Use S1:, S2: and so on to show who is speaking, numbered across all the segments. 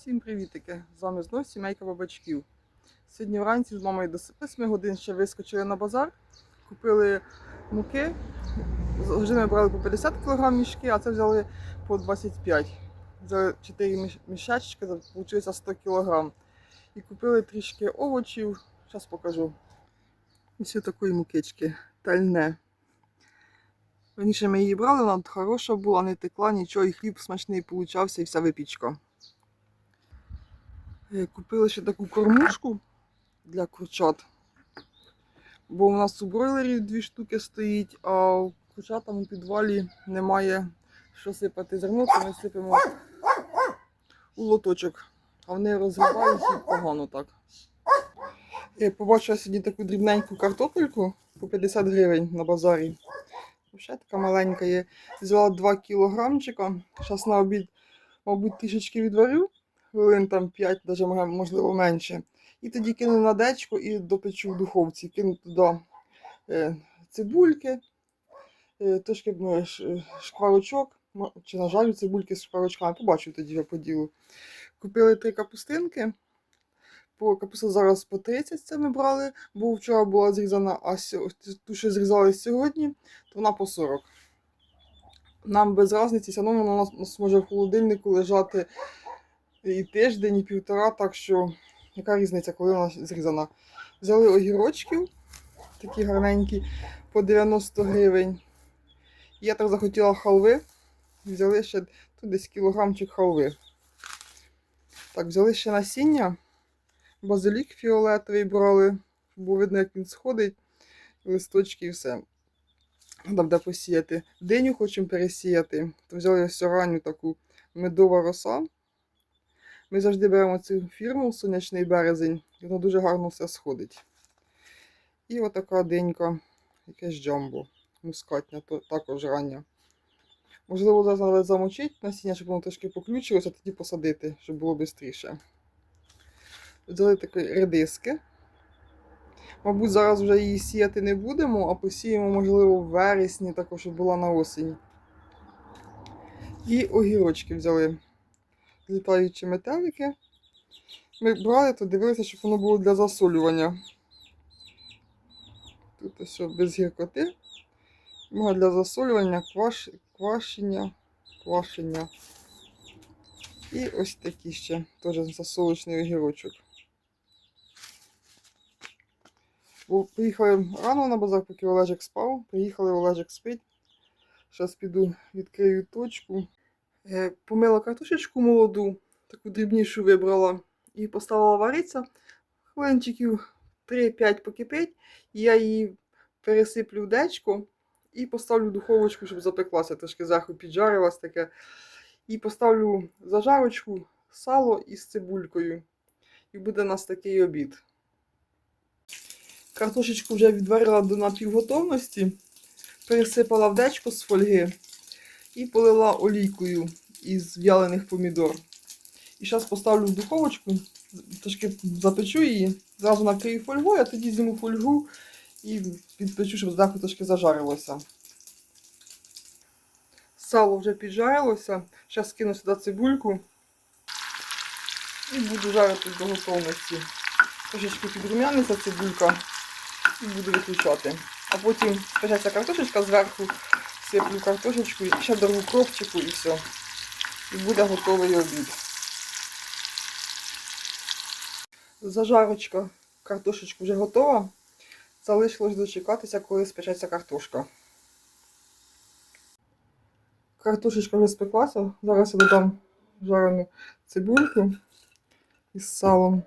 S1: Всім привітики! З вами знов сімейка бабачків. Сьогодні вранці з мамою до 8 годин ще вискочили на базар, купили муки. Завжди ми брали по 50 кг мішки, а це взяли по 25 Взяли 4 мішечки, вийшло 100 кг. І купили трішки овочів. Зараз покажу. Ось такої мукички, тальне. Раніше ми її брали, вона хороша була, не текла, нічого, і хліб смачний получався, і вся випічка. Е, Купили ще таку кормушку для курчат. Бо у нас у бройлерів дві штуки стоїть, а у курчатам у підвалі немає що сипати зерно, то ми сипемо у лоточок. А вони розривають і погано так. Я побачила сьогодні таку дрібненьку картопельку по 50 гривень на базарі. Ще така маленька є. Взяла 2 кілограмчика. Зараз на обід, мабуть, трішечки відварю хвилин там 5, даже може- можливо менше. І тоді кину на дечко і допечу в духовці. Кину туди е, цибульки, е, трошки е, шкварочок, чи нажарю цибульки з шкварочками, побачу тоді вже по ділу. Купили три капустинки. По капуста зараз по 30 це ми брали, бо вчора була зрізана, а ту, що зрізали сьогодні, то вона по 40. Нам без різниці, все одно вона у нас може в холодильнику лежати і тиждень, і півтора, так що яка різниця, коли вона зрізана. Взяли огірочків, такі гарненькі, по 90 гривень. Я так захотіла халви. Взяли ще тут десь кілограмчик халви. Так, взяли ще насіння. Базилік фіолетовий брали, було видно, як він сходить, листочки і все. Треба буде посіяти. Диню хочемо пересіяти. То взяли ось таку медова роса. Ми завжди беремо цю фірму сонячний березень, воно дуже гарно все сходить. І отака денька, якесь джамбо, мускатня, також рання. Можливо, зараз треба замочити насіння, щоб воно трошки поключилося, а тоді посадити, щоб було швидше. Взяли такі редиски. Мабуть, зараз вже її сіяти не будемо, а посіємо, можливо, в вересні, також щоб була на осінь. І огірочки взяли літаючі метелики. Ми брали, то дивилися, щоб воно було для засолювання. Тут ось без гіркоти. Можна для засолювання, кваш... квашення, квашення. І ось такі ще теж засолочний огірочок. Бо приїхали рано на базар, поки Олежик спав. Приїхали, Олежик спить. Зараз піду відкрию точку. Е, Помила картошечку молоду, таку дрібнішу вибрала і поставила варитися. Хвилинчиків 3-5 покипить. Я її пересиплю в дечко і поставлю в духовочку, щоб запеклася, трошки зверху піджарилась таке. І поставлю зажарочку, сало із цибулькою. І буде у нас такий обід. Картошечку вже відварила до напівготовності, пересипала в дечко з фольги і полила олійкою із в'ялених помідор. І зараз поставлю в духовочку, трошки запечу її, зразу накрию фольгою, а тоді зніму фольгу і підпечу, щоб зверху трошки зажарилося. Сало вже піджарилося. Зараз кину сюди цибульку і буду жарити до готовності. Трошечки підрумяниться цибулька і буду виключати. А потім спечеться картошечка зверху, сиплю картошечку, ще дорогу кропчику і все. І буде готовий обід. Зажарочка картошечку вже готова. Залишилось дочекатися, коли спечеться картошка. Картошечка вже спеклася. Зараз я додам жарену цибульку із салом.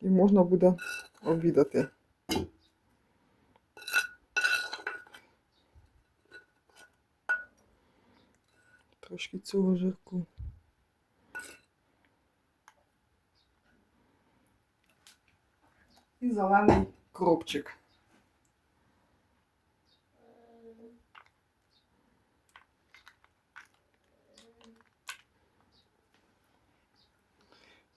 S1: І можна буде обідати. Трошки цього жирку. І зелений кропчик.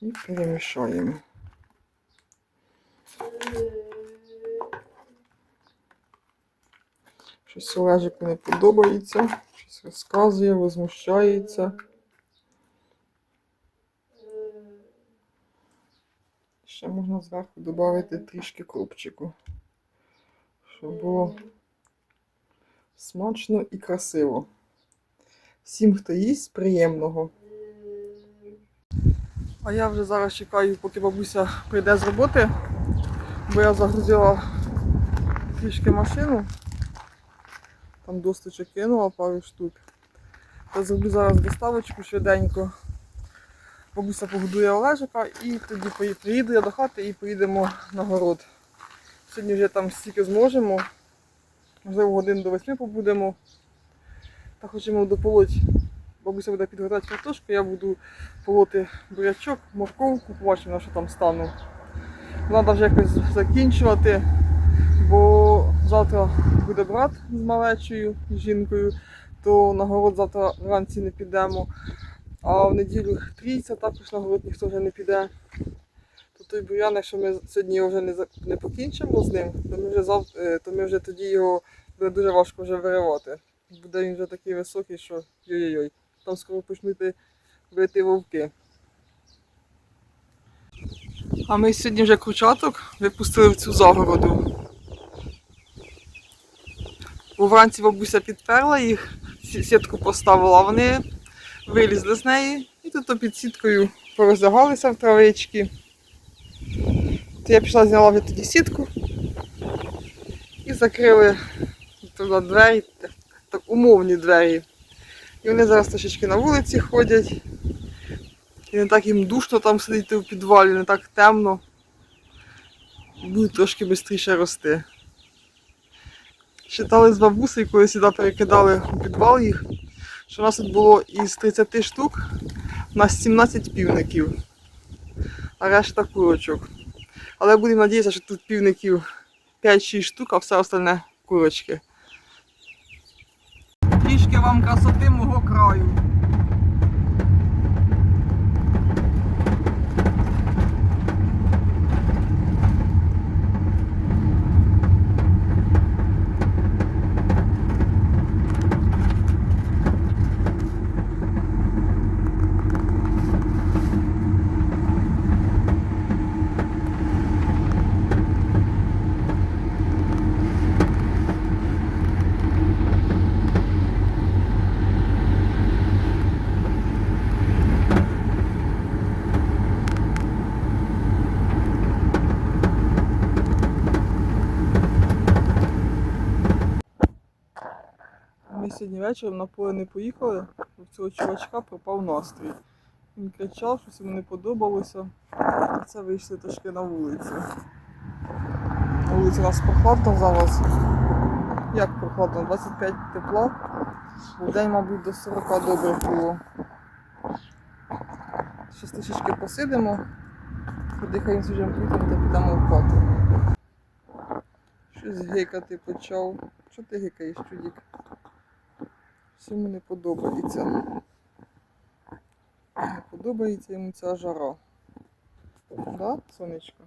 S1: І перемішаємо. Щось Олежику не подобається, щось розказує, возмущається. Ще можна зверху додати трішки кропчику, щоб було смачно і красиво. Всім, хто їсть, приємного. А я вже зараз чекаю, поки бабуся прийде з роботи, бо я загрузила трішки машину. Там досточок кинула пару штук. Я зроблю зараз доставочку швиденько. Бабуся погодує Олежика і тоді приїду я до хати і поїдемо на город. Сьогодні вже там стільки зможемо. Можливо, годин до восьми побудемо. Та хочемо дополоть. Бабуся буде підгортати картошку, я буду полоти бурячок, морковку, побачимо, на що там стану. Треба вже якось закінчувати, бо завтра буде брат з малечою, жінкою, то на город завтра вранці не підемо. А в неділю трійця також на город ніхто вже не піде. То той бур'ян, якщо ми сьогодні вже не, не покінчимо з ним, то ми вже зав... е, то ми вже тоді його буде дуже важко вже виривати. Буде він вже такий високий, що йой-йой. Там скоро почнуть бити вовки. А ми сьогодні вже курчаток випустили в цю загороду. Вранці бабуся підперла їх, сітку поставила, вони вилізли з неї і тут під сіткою порозлягалися в травички. То я пішла, зняла вже тоді сітку і закрили туди двері, так, умовні двері. І вони зараз трошечки на вулиці ходять. І не так їм душно там сидіти в підвалі, не так темно. Будуть трошки швидше рости. Считали з бабусею, коли сюди перекидали у підвал їх, що у нас тут було із 30 штук, у нас 17 півників, а решта курочок. Але будемо надіятися, що тут півників 5-6 штук, а все остальне курочки. Трішки вам красоти мого краю. Ми сьогодні вечором на поле не поїхали, бо в цього чувачка пропав настрій. Він кричав, щось йому не подобалося. І Це вийшли трошки на вулицю. На вулиці у нас прохладно зараз. Як прохладно? 25 тепла. В день, мабуть, до 40 добре було. Щось трішечки посидимо, подихаємо свіжим повітрям та підемо в хату. Щось гикати почав. Що ти гикаєш, чудік? Всьому не подобається. Не подобається йому ця жара. Да, сонечко?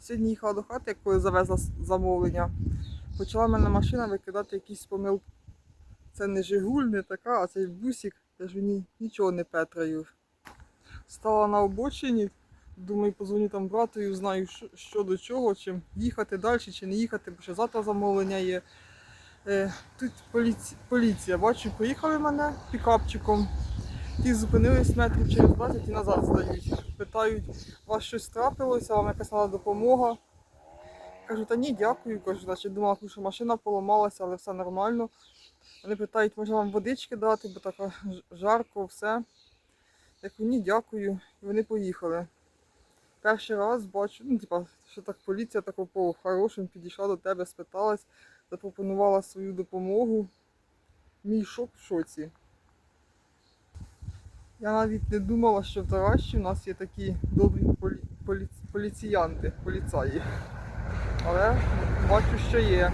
S1: Сьогодні їхала до хати, коли завезла замовлення. Почала в мене машина викидати якісь помилки. Це не Жигуль, не така, а цей бусик, я ж в нічого не петраю. Стала на обочині, думаю, позвоню там брату і узнаю, що, що до чого, чим їхати далі, чи не їхати, бо ще завтра замовлення є. Е, тут поліці... поліція, бачу, поїхали мене пікапчиком. Ті зупинились метрів через 20 і назад здають. Питають, у вас щось трапилося, вам якась треба допомога. Кажу, та ні, дякую. Кажу, значить думала, що машина поламалася, але все нормально. Вони питають, може вам водички дати, бо така ж- жарко, все. Я кажу, ні, дякую. І вони поїхали. Перший раз бачу, ну, типа, що так поліція так по хорошим підійшла до тебе, спиталась, запропонувала свою допомогу. Мій шок в шоці. Я навіть не думала, що в Таращі у нас є такі добрі полі... полі... поліціянти, поліцаї. Але бачу, що є.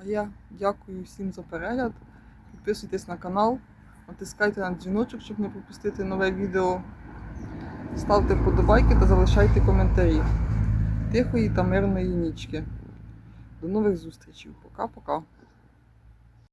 S1: А я дякую всім за перегляд. Підписуйтесь на канал, натискайте на дзвіночок, щоб не пропустити нове відео. Ставте вподобайки та залишайте коментарі. Тихої та мирної нічки. До нових зустрічей. Пока-пока.